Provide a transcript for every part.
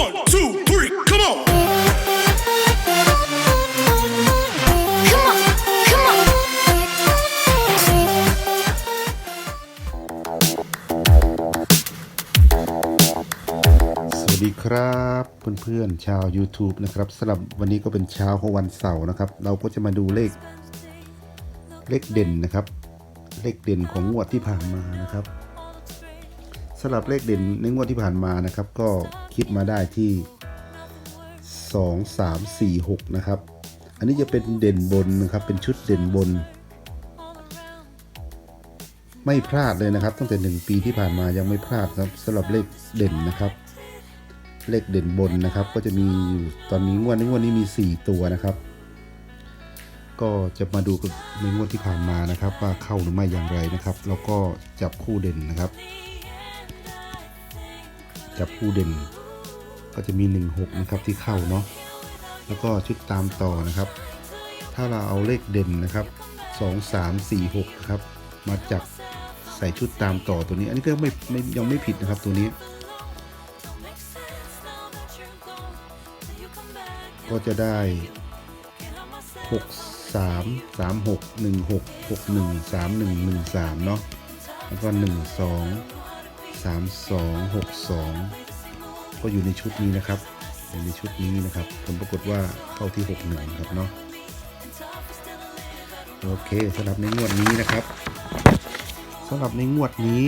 One, two, three, come on. Come on, come on. สวัสดีครับเพื่อนๆชาว YouTube นะครับสำหรับวันนี้ก็เป็นเช้าของวันเสาร์นะครับ เราก็จะมาดูเลข เลขเด่นนะครับ เลขเด่นของงวดที่ผ่านมานะครับสำหรับเลขเด่นในงวดที่ผ่านมานะครับ ก็ คิดมาได้ที่ 2 3 4 6 นะครับ อันนี้จะเป็นเด่นบนนะครับ เป็นชุดเด่นบน ไม่พลาดเลยนะครับ ตั้งแต่ 1 ปีที่ผ่านมายังไม่พลาดครับสำหรับเลขเด่นนะครับ เลขเด่นบนนะครับ ก็จะมีอยู่ตอนนี้งวดนี้งวดนี้มี 4 ตัวนะครับ ก็จะมาดูในงวดที่ผ่านมานะครับ ว่าเข้าหรือไม่อย่างไรนะครับ แล้วก็จับคู่เด่นนะครับจับคู่เด่น ก็จะมี 1 6 นะครับที่เข้าเนาะแล้วก็ชุดตามต่อนะครับ ถ้าเราเอาเลขเด่นนะครับ 2 3 4 6ครับมาจับใส่ชุดตามต่อตัวนี้ อันนี้ก็ไม่ไม่ยังไม่ผิดนะครับตัวนี้ ก็จะได้ 6 3 3 6 1 6 6 1 3 1 1 3 เนาะ แล้วก็ 1 2 3 2 6 2 ก็อยู่ในชุดนี้นะครับอยู่ในชุดนี้นะครับ ผลปรากฏว่าเข้าที่6 1ครับเนาะโอเคสำหรับในงวดนี้นะครับสำหรับในงวดนี้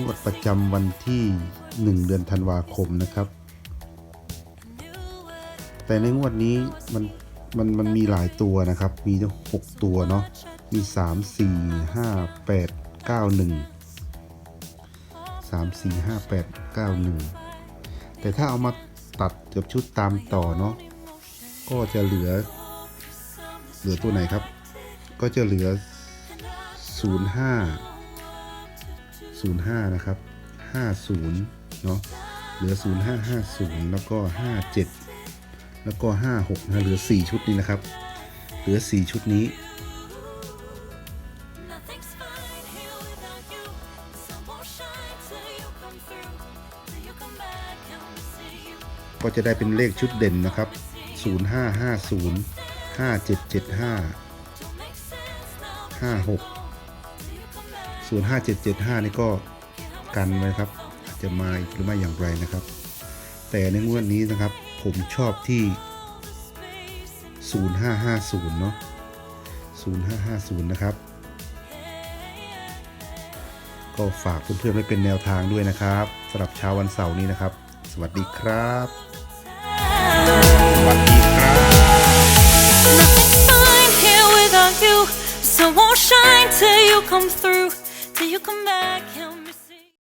งวดประจำวันที่ 1 เดือนธันวาคมนะครับ แต่ในงวดนี้มันมันมันมีหลายตัวนะครับ มีทั้งหกตัวเนาะ มีสามสี่ห้าแปดเก้าหนึ่งสามสี่ห้าแปดเก้าหนึ่ง แต่ถ้าเอามาตัดกับชุดตามต่อเนาะก็จะเหลือ เหลือตัวไหนครับ ก็จะเหลือศูนย์ห้าศูนะครับห้าศูนย์เนาะเหลือ 0550 แล้วก็ 57 แล้วก็ 56นะเหลือ 4 ชุดนี้นะครับ เหลือ 4 ชุดนี้ ก็จะได้เป็นเลขชุดเด่นนะครับ 0550 5775 56 05775 นี่ก็กันไว้ครับอาจจะมาหรือไม่อย่างไรนะครับ แต่ในงวดนี้นะครับผมชอบที่ 0550 เนาะ0550 นะครับ ก็ฝากเพื่อนๆไว้เป็นแนวทางด้วยนะครับสำหรับเช้าวันเสาร์นี้นะครับ สวัสดีครับสวัสดีครับ Nothing's fine here without you. The sun won't shine till you come through. Till you come back, help me